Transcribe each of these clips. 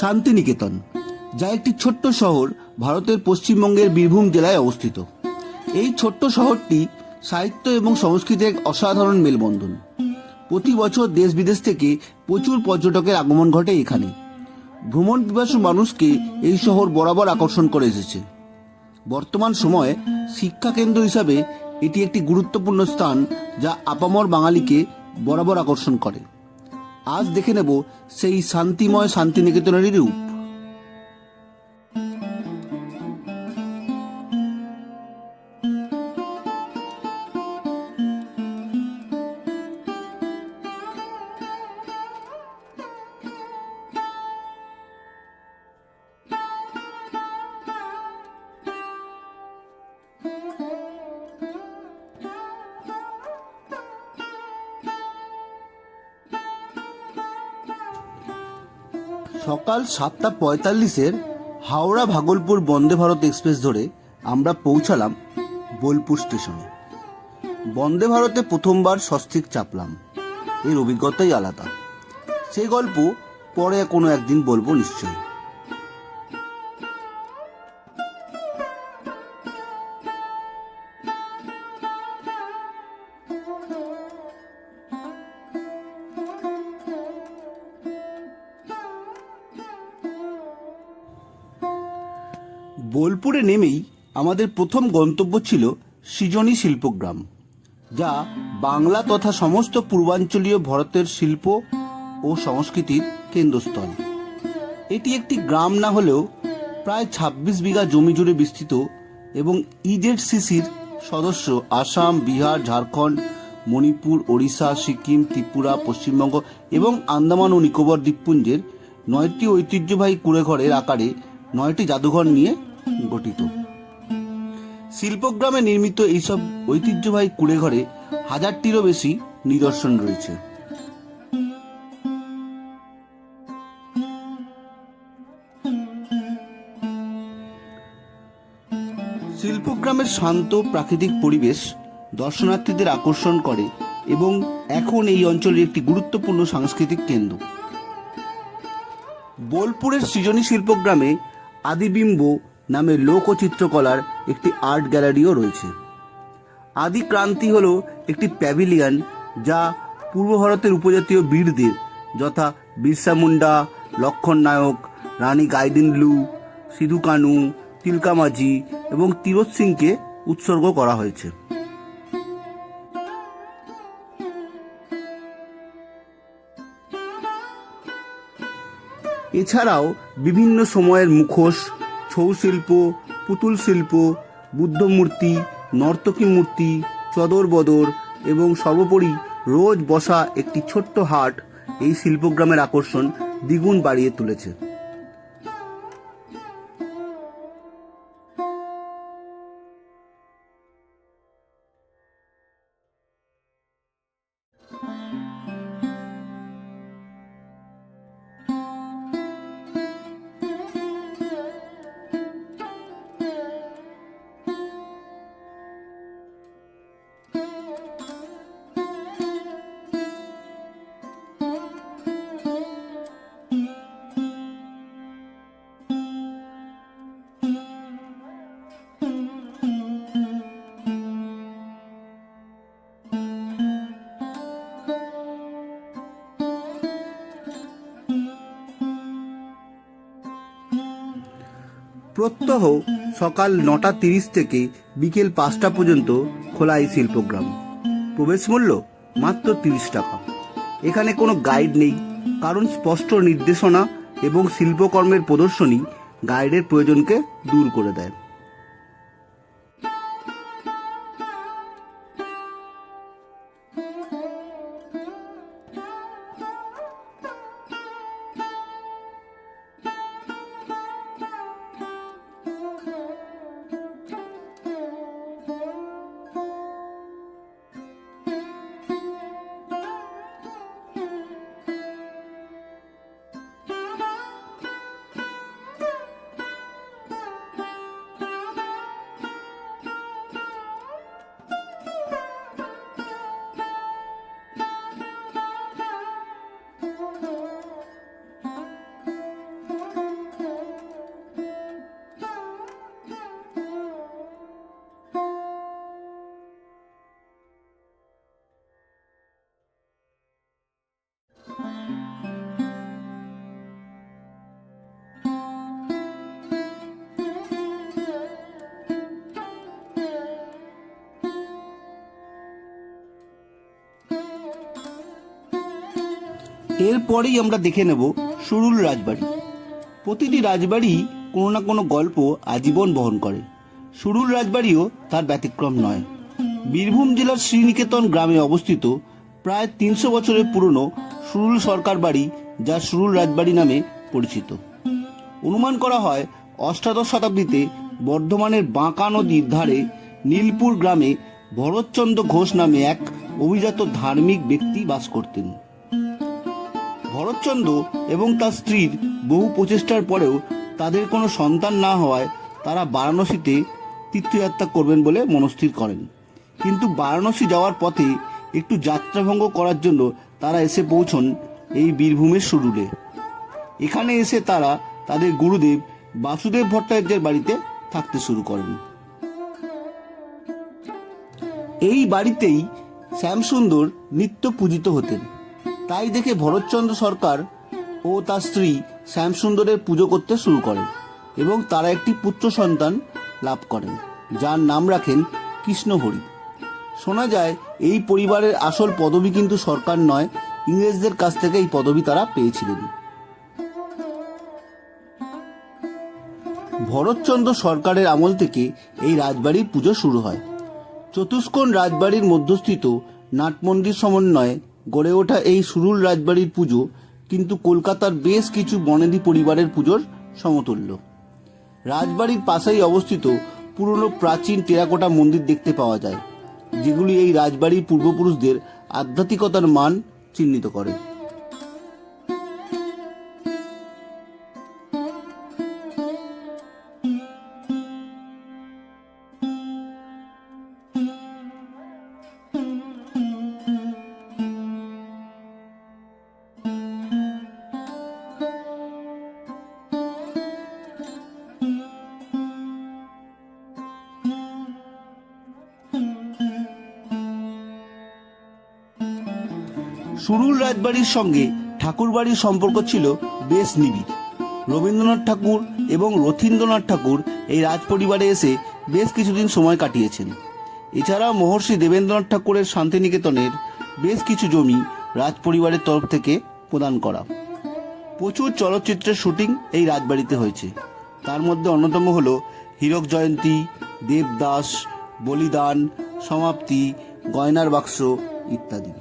শান্তিনিকেতন, যা একটি ছোট্ট শহর ভারতের পশ্চিমবঙ্গের বীরভূম জেলায় অবস্থিত। এই ছোট্ট শহরটি সাহিত্য এবং সংস্কৃতির এক অসাধারণ মেলবন্ধন। প্রতি বছর দেশ বিদেশ থেকে প্রচুর পর্যটকের আগমন ঘটে এখানে। ভ্রমণ পিপাসু মানুষকে এই শহর বরাবর আকর্ষণ করে এসেছে। বর্তমান সময়ে শিক্ষা কেন্দ্র হিসাবে এটি একটি গুরুত্বপূর্ণ স্থান যা আপামর বাঙালিকে বরাবর আকর্ষণ করে। আজ দেখে নেব সেই শান্তিময় শান্তিনিকেতনেরই রূপ। সাতটা পঁয়তাল্লিশের হাওড়া ভাগলপুর বন্দে ভারত এক্সপ্রেস ধরে আমরা পৌঁছালাম বোলপুর স্টেশনে। বন্দে ভারতে প্রথমবার স্বস্তিক চাপলাম। এর অভিজ্ঞতাই আলাদা। সেই গল্প পরে কোনো একদিন বলব নিশ্চয়ই। বোলপুরে নেমেই আমাদের প্রথম গন্তব্য ছিল সৃজনী শিল্পগ্রাম, যা বাংলা তথা সমস্ত পূর্বাঞ্চলীয় ভারতের শিল্প ও সংস্কৃতির কেন্দ্রস্থল। এটি একটি গ্রাম না হলেও প্রায় ২৬ বিঘা জমি জুড়ে বিস্তৃত এবং ইজেড সিসির সদস্য আসাম, বিহার, ঝাড়খণ্ড, মণিপুর, ওড়িশা, সিকিম, ত্রিপুরা, পশ্চিমবঙ্গ এবং আন্দামান ও নিকোবর দ্বীপপুঞ্জের নয়টি ঐতিহ্যবাহী কুড়েঘরের আকারে নয়টি জাদুঘর নিয়ে গঠিত। শিল্পগ্রামে নির্মিত এইসব ঐতিহ্যবাহী কুড়েঘরে হাজারটিরও বেশি নিদর্শন রয়েছে। শিল্পগ্রামের শান্ত প্রাকৃতিক পরিবেশ দর্শনার্থীদের আকর্ষণ করে এবং এখন এই অঞ্চলের একটি গুরুত্বপূর্ণ সাংস্কৃতিক কেন্দ্র। বোলপুরের সৃজনী শিল্পগ্রামে আদিবিম্ব নামে লোকচিত্রকলার একটি আর্ট গ্যালারিও রয়েছে। আদি ক্রান্তি হল একটি প্যাভিলিয়ন যা পূর্ব ভারতের উপজাতীয় বীরদের যথা বিরসা মুন্ডা, লক্ষণ নায়ক, রানী গাইদিনলু, সিধু কানু, তিলকা মাঝি এবং তিরোত সিংকে উৎসর্গ করা হয়েছে। এছাড়াও বিভিন্ন সময়ের মুখোশ ছৌ শিল্প পুতুল শিল্প বুদ্ধ মূর্তি নর্তকী মূর্তি, চদর বদর এবং সর্বোপরি রোজ বসা একটি ছোট্ট হাট এই শিল্পগ্রামের আকর্ষণ দ্বিগুণ বাড়িয়ে তুলেছে। প্রত্যহ সকাল নটা তিরিশ থেকে বিকেল পাঁচটা পর্যন্ত খোলা এই শিল্পগ্রাম। প্রবেশ মূল্য মাত্র তিরিশ টাকা। এখানে কোনো গাইড নেই, কারণ স্পষ্ট নির্দেশনা এবং শিল্পকর্মের প্রদর্শনী গাইডের প্রয়োজনকে দূর করে দেয়। এরপরেই আমরা দেখে নেব সুরুল রাজবাড়ি। প্রতিটি রাজবাড়ি কোনো না কোনো গল্প আজীবন বহন করে। সুরুল রাজবাড়িও তার ব্যতিক্রম নয়। বীরভূম জেলার শ্রীনিকেতন গ্রামে অবস্থিত প্রায় তিনশো বছরের পুরনো সুরুল সরকার বাড়ি, যা সুরুল রাজবাড়ি নামে পরিচিত। অনুমান করা হয়, অষ্টাদশ শতাব্দীতে বর্ধমানের বাঁকা নদীর ধারে নীলপুর গ্রামে ভরতচন্দ্র ঘোষ নামে এক অভিজাত ধার্মিক ব্যক্তি বাস করতেন। ভরতচন্দ্র এবং তার স্ত্রীর বহু প্রচেষ্টার পরেও তাদের কোনো সন্তান না হওয়ায় তারা বারাণসীতে তীর্থযাত্রা করবেন বলে মনস্থির করেন। কিন্তু বারাণসী যাওয়ার পথে একটু যাত্রাভঙ্গ করার জন্য তারা এসে পৌঁছন এই বীরভূমের সুরুলে। এখানে এসে তারা তাদের গুরুদেব বাসুদেব ভট্টাচার্যের বাড়িতে থাকতে শুরু করেন। এই বাড়িতেই শ্যামসুন্দর নিত্য পূজিত হতেন। তাই দেখে ভরতচন্দ্র সরকার ও তার স্ত্রী শ্যামসুন্দরের পুজো করতে শুরু করেন এবং তারা একটি পুত্র সন্তান লাভ করেন, যার নাম রাখেন কৃষ্ণহরি। শোনা যায়, এই পরিবারের আসল পদবি কিন্তু সরকার নয়, ইংরেজদের কাছ থেকে এই পদবি তারা পেয়েছিলেন। ভরতচন্দ্র সরকারের আমল থেকে এই রাজবাড়ির পুজো শুরু হয়। চতুষ্কোণ রাজবাড়ির মধ্যস্থিত নাটমন্দির সমন্বয়ে গড়ে ওঠা এই সুরুল রাজবাড়ির পুজো কিন্তু কলকাতার বেশ কিছু বনেদি পরিবারের পুজোর সমতুল্য। রাজবাড়ির পাশেই অবস্থিত পুরনো প্রাচীন টেরাকোটা মন্দির দেখতে পাওয়া যায়, যেগুলি এই রাজবাড়ির পূর্বপুরুষদের আধ্যাত্মিকতার মান চিহ্নিত করে। সুরুল রাজবাড়ির সঙ্গে ঠাকুরবাড়ির সম্পর্ক ছিল বেশ নিবিড়। রবীন্দ্রনাথ ঠাকুর এবং রথীন্দ্রনাথ ঠাকুর এই রাজপরিবারে এসে বেশ কিছুদিন সময় কাটিয়েছেন। এছাড়াও মহর্ষি দেবেন্দ্রনাথ ঠাকুরের শান্তিনিকেতনের বেশ কিছু জমি রাজপরিবারের তরফ থেকে প্রদান করা। প্রচুর চলচ্চিত্রের শুটিং এই রাজবাড়িতে হয়েছে। তার মধ্যে অন্যতম হল হীরক জয়ন্তী, দেবদাস, বলিদান, সমাপ্তি, গয়নার বাক্স ইত্যাদি।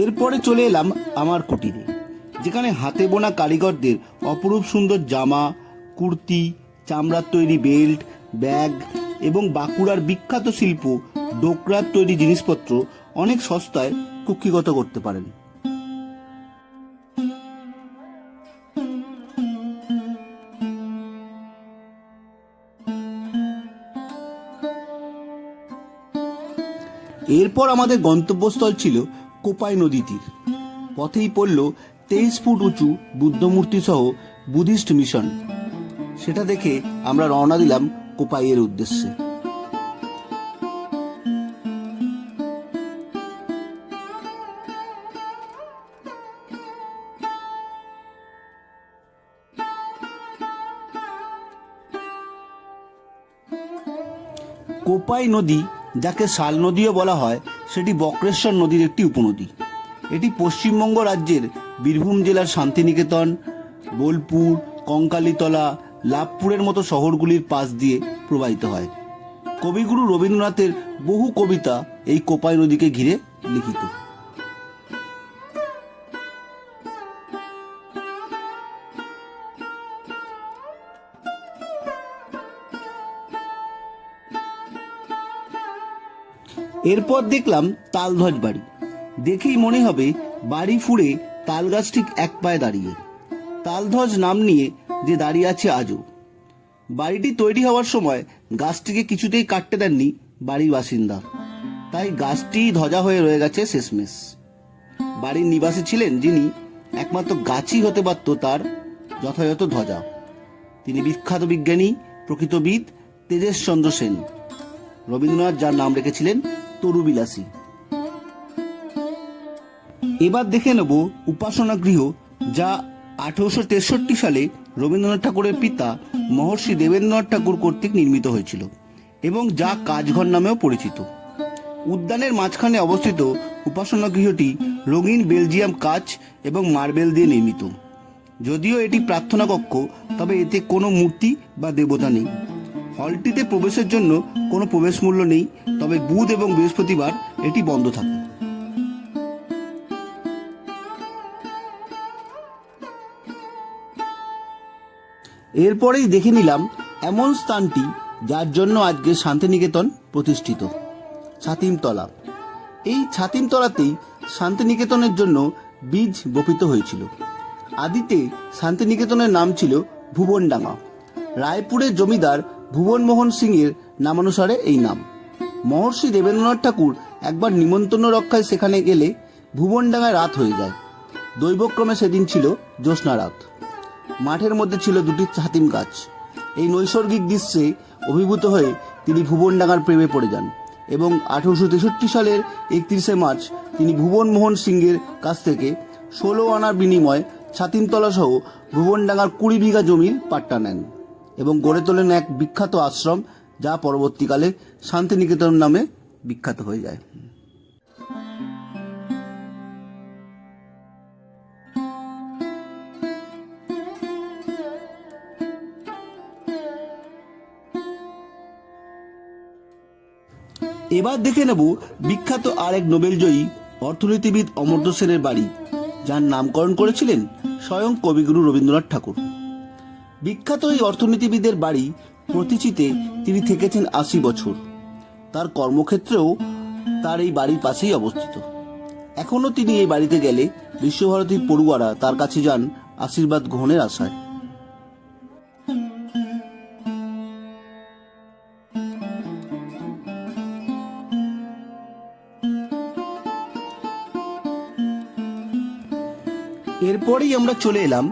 এরপরে চলে এলাম আমার কুটিরে, যেখানে হাতে বোনা কারিগরদের অপরূপ সুন্দর জামা, কুর্তি, চামড়ার তৈরি বেল্ট, ব্যাগ এবং বাঁকুড়ার বিখ্যাত শিল্প ডোকরার তৈরি জিনিসপত্র অনেক সস্তায় কুক্ষিগত করতে পারেন। এরপর আমাদের গন্তব্যস্থল ছিল কোপাই নদী তীর পথেই পড়ল তেইশ ফুট উঁচু বুদ্ধমূর্তি সহ বুদ্ধিস্ট মিশন। সেটা দেখে আমরা রওনা দিলাম কোপাইয়ের উদ্দেশ্যে। কোপাই নদী, যাকে শাল নদীও বলা হয় সেটি বক্রেশ্বর নদীর একটি উপনদী। এটি পশ্চিমবঙ্গ রাজ্যের বীরভূম জেলার শান্তিনিকেতন, বোলপুর, কঙ্কালীতলা, লাভপুরের মতো শহরগুলির পাশ দিয়ে প্রবাহিত হয়। কবিগুরু রবীন্দ্রনাথের বহু কবিতা এই কোপাই নদীকে ঘিরে লিখিত। এরপর দেখলাম তালধ্বজ বাড়ি। দেখেই মনে হবে বাড়ি ফুড়ে তাল গাছ ঠিক এক পায়ে দাঁড়িয়ে। তালধ্বজ নাম নিয়ে যে দাঁড়িয়ে আছে আজও। বাড়িটি তৈরি হওয়ার সময় গাছটিকে কিছুতেই কাটতে দেননি বাড়ির বাসিন্দা। তাই গাছটি ধ্বজা হয়ে রয়ে গেছে শেষমেশ। বাড়ির নিবাসী ছিলেন যিনি একমাত্র গাছই হতে পারত তার যথাযথ ধ্বজা। তিনি বিখ্যাত বিজ্ঞানী, প্রকৃতবিদ তেজেশ চন্দ্র সেন। রবীন্দ্রনাথ যার নাম রেখেছিলেন তরুবিলাসী। এবার দেখে নেব উপাসনা গৃহ যা আঠেরোশো তেষট্টি সালে রবীন্দ্রনাথ ঠাকুরের পিতা মহর্ষি দেবেন্দ্রনাথ ঠাকুর কর্তৃক নির্মিত হয়েছিল এবং যা কাজঘর নামেও পরিচিত। উদ্যানের মাঝখানে অবস্থিত উপাসনা গৃহটি রঙিন বেলজিয়াম কাচ এবং মার্বেল দিয়ে নির্মিত। যদিও এটি প্রার্থনা কক্ষ তবে এতে কোনো মূর্তি বা দেবতা নেই। হলটিতে প্রবেশের জন্য কোনো প্রবেশ মূল্য নেই, তবে বুধ এবং বৃহস্পতিবার এটি বন্ধ থাকে। এরপরেই দেখে নিলাম এমন স্থানটি যার জন্য আজকে শান্তিনিকেতন প্রতিষ্ঠিত, ছাতিমতলা। এই ছাতিমতলাতেই শান্তিনিকেতনের জন্য বীজ বপিত হয়েছিল। আদিতে শান্তিনিকেতনের নাম ছিল ভুবনডাঙ্গা। রায়পুরের জমিদার ভুবনমোহন সিংয়ের নামানুসারে এই নাম। মহর্ষি দেবেন্দ্রনাথ ঠাকুর একবার নিমন্ত্রণ রক্ষায় সেখানে গেলে ভুবনডাঙ্গায় রাত হয়ে যায়। দৈবক্রমে সেদিন ছিল জ্যোৎস্না রাত। মাঠের মধ্যে ছিল দুটি ছাতিম গাছ। এই নৈসর্গিক দৃশ্যে অভিভূত হয়ে তিনি ভুবনডাঙ্গার প্রেমে পড়ে যান এবং আঠারোশো তেষট্টি সালের একত্রিশে মার্চ তিনি ভুবন মোহন সিংয়ের কাছ থেকে ষোলো আনার বিনিময়ে ছাতিমতলা সহ ভুবনডাঙ্গার কুড়ি বিঘা জমির পাট্টা নেন। এবং গড়ে তোলেন এক বিখ্যাত আশ্রম, যা পরবর্তীকালে শান্তিনিকেতন নামে বিখ্যাত হয়ে যায়। এবার দেখে নেব বিখ্যাত আরেক নোবেলজয়ী অর্থনীতিবিদ অমর্ত্য সেনের বাড়ি, যার নামকরণ করেছিলেন স্বয়ং কবিগুরু রবীন্দ্রনাথ ঠাকুর। বিখ্যাত এই অর্থনীতিবিদের বাড়ি প্রতিচিতে তিনি থেকেছেন আশি বছর। তার কর্মক্ষেত্রেও তার এই বাড়ির পাশেই অবস্থিত। এখনও তিনি এই বাড়িতে গেলে বিশ্বভারতীর পড়ুয়ারা তার কাছে যান আশীর্বাদ গ্রহণের আশায়। এরপরেই আমরা চলে এলাম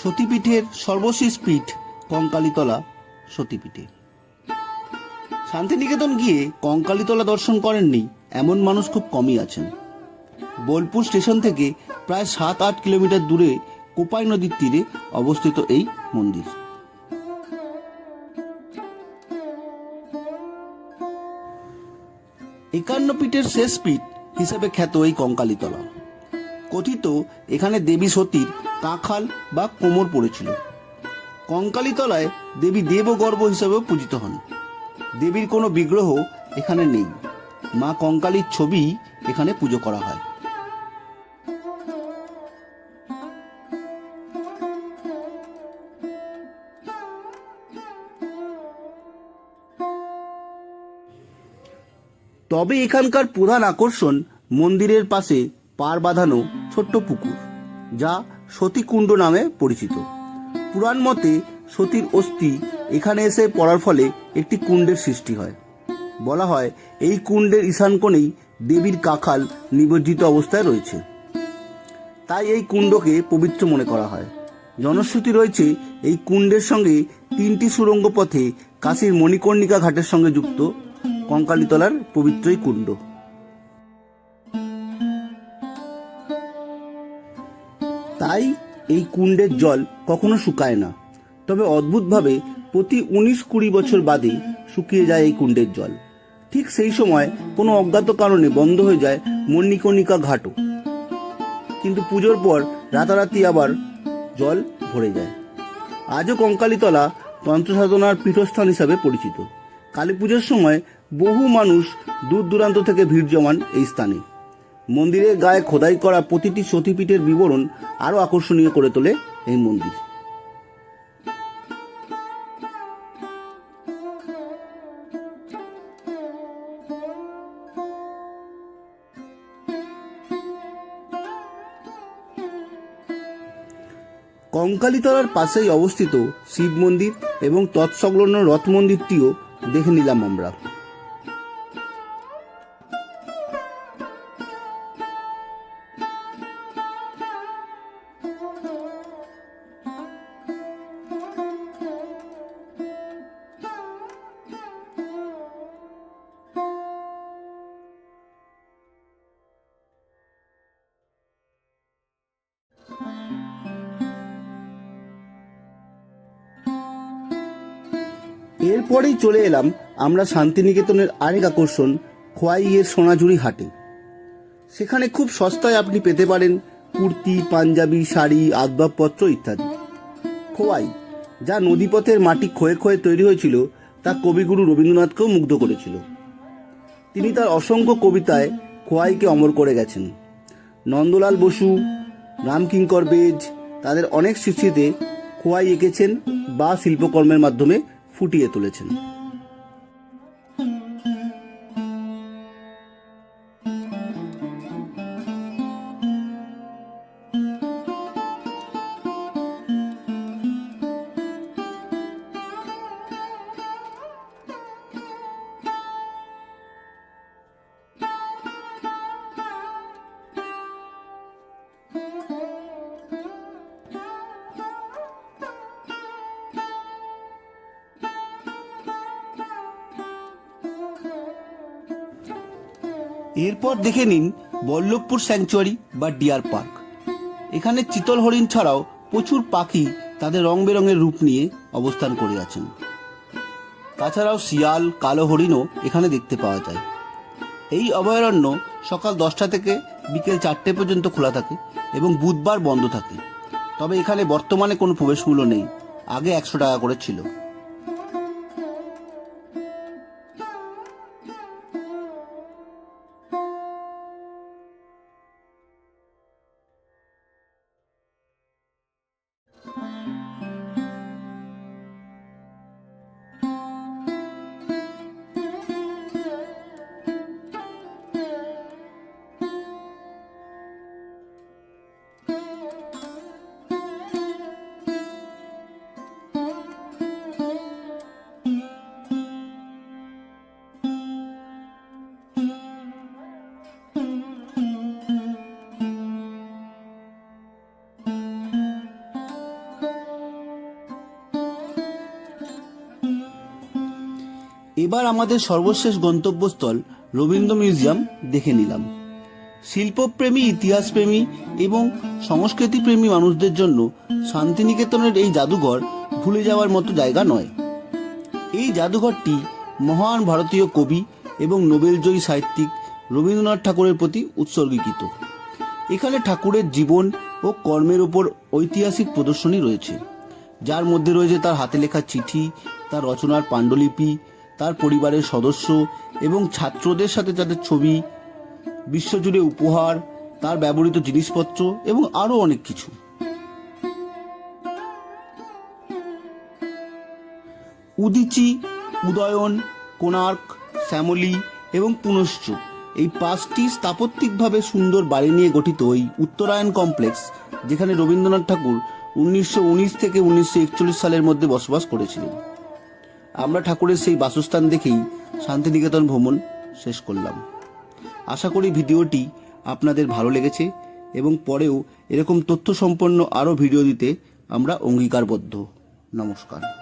সতীপীঠের সর্বশেষ পীঠ কঙ্কালীতলা সতীপীঠে। শান্তিনিকেতন গিয়ে কঙ্কালীতলা দর্শন করেননি এমন মানুষ খুব কমই আছেন। বোলপুর স্টেশন থেকে প্রায় সাত আট কিলোমিটার দূরে কোপাই নদীর তীরে অবস্থিত এই মন্দির। একান্ন পীঠের শেষ পীঠ হিসেবে খ্যাত এই কঙ্কালীতলা। কথিত এখানে দেবী সতীর কাঁখাল বা কোমর পড়েছিল। কঙ্কালীতলায় দেবী দেবগর্ভ হিসেবেও পূজিত হন। দেবীর কোনো বিগ্রহ এখানে নেই। মা কঙ্কালীর ছবি এখানে পুজো করা হয়। তবে এখানকার প্রধান আকর্ষণ মন্দিরের পাশে পার বাঁধানো ছোট্ট পুকুর, যা সতীকুণ্ড নামে পরিচিত। পুরাণ মতে সতীর অস্থি এখানে এসে পড়ার ফলে একটি কুণ্ডের সৃষ্টি হয়। বলা হয়, এই কুণ্ডের ঈশান কোণেই দেবীর কাখাল নিবজ্জিত অবস্থায় রয়েছে। তাই এই কুণ্ডকে পবিত্র মনে করা হয়। জনশ্রুতি রয়েছে, এই কুণ্ডের সঙ্গে তিনটি সুড়ঙ্গ পথে কাশীর মণিকর্ণিকা ঘাটের সঙ্গে যুক্ত কঙ্কালীতলার পবিত্রই কুণ্ড। তাই এই কুণ্ডের জল কখনো শুকায় না। তবে অদ্ভুতভাবে প্রতি উনিশ কুড়ি বছর বাদে শুকিয়ে যায় এই কুণ্ডের জল। ঠিক সেই সময় কোনো অজ্ঞাত কারণে বন্ধ হয়ে যায় মণিকর্ণিকা ঘাটও। কিন্তু পুজোর পর রাতারাতি আবার জল ভরে যায়। আজও কঙ্কালীতলা তন্ত্রসাধনার পীঠস্থান হিসাবে পরিচিত। কালী পুজোর সময় বহু মানুষ দূর দূরান্ত থেকে ভিড় জমান এই স্থানে। মন্দিরের গায়ে খোদাই করা প্রতিটি সতীপীঠের বিবরণ আরও আকর্ষণীয় করে তোলে এই মন্দির। কঙ্কালীতলার পাশেই অবস্থিত শিব মন্দির এবং তৎসংলগ্ন রথ মন্দিরটিও দেখে নিলাম আমরা। চলে এলাম আমরা শান্তিনিকেতনের আরেক আকর্ষণ খোয়াইয়ের সোনাঝুরি হাটে। সেখানে খুব সস্তায় আপনি পেতে পারেন কুর্তি, পাঞ্জাবি, শাড়ি, আসবাবপত্র ইত্যাদি। খোয়াই যা নদীপথের মাটি ক্ষয়ে ক্ষয়ে তৈরি হয়েছিল, তা কবিগুরু রবীন্দ্রনাথকেও মুগ্ধ করেছিল। তিনি তার অসংখ্য কবিতায় খোয়াইকে অমর করে গেছেন। নন্দলাল বসু, রামকিঙ্কর বেজ, তাদের অনেক সৃষ্টিতে খোয়াই এঁকেছেন বা শিল্পকর্মের মাধ্যমে ফুটিয়ে তুলেছেন। এরপর দেখে নিন বল্লভপুর স্যাংচুয়ারি বা ডিয়ার পার্ক। এখানে চিতল হরিণ ছাড়াও প্রচুর পাখি তাদের রং বেরঙের রূপ নিয়ে অবস্থান করে আছেন। তাছাড়াও শিয়াল, কালো হরিণও এখানে দেখতে পাওয়া যায়। এই অভয়ারণ্য সকাল দশটা থেকে বিকেল চারটে পর্যন্ত খোলা থাকে এবং বুধবার বন্ধ থাকে। তবে এখানে বর্তমানে কোনো প্রবেশ মূল্য নেই। আগে একশো টাকা করে ছিল। এবার আমাদের সর্বশেষ গন্তব্যস্থল রবীন্দ্র মিউজিয়াম দেখে নিলাম। শিল্পপ্রেমী, ইতিহাসপ্রেমী এবং সংস্কৃতিপ্রেমী মানুষদের জন্য শান্তিনিকেতনের এই জাদুঘর ভুলে যাওয়ার মতো জায়গা নয়। এই জাদুঘরটি মহান ভারতীয় কবি এবং নোবেলজয়ী সাহিত্যিক রবীন্দ্রনাথ ঠাকুরের প্রতি উৎসর্গীকৃত। এখানে ঠাকুরের জীবন ও কর্মের উপর ঐতিহাসিক প্রদর্শনী রয়েছে। যার মধ্যে রয়েছে তার হাতে লেখা চিঠি, তার রচনার পাণ্ডুলিপি তার পরিবারের সদস্য এবং ছাত্রদের সাথে তাদের ছবি, বিশ্বজুড়ে উপহার, তার ব্যবহৃত জিনিসপত্র এবং আরও অনেক কিছু। উদিচি, উদয়ন, কোণার্ক, শ্যামলী এবং পুনশ্চ এই পাঁচটি স্থাপত্যিকভাবে সুন্দর বাড়ি নিয়ে গঠিত এই উত্তরায়ণ কমপ্লেক্স, যেখানে রবীন্দ্রনাথ ঠাকুর উনিশশো উনিশ থেকে উনিশশো একচল্লিশ সালের মধ্যে বসবাস করেছিলেন। আমরা ঠাকুরের সেই বাসস্থান দেখেই শান্তিনিকেতন ভ্রমণ শেষ করলাম। আশা করি ভিডিওটি আপনাদের ভালো লেগেছে এবং পরেও এরকম তথ্য সম্পন্ন আরও ভিডিও দিতে আমরা অঙ্গীকারবদ্ধ। নমস্কার।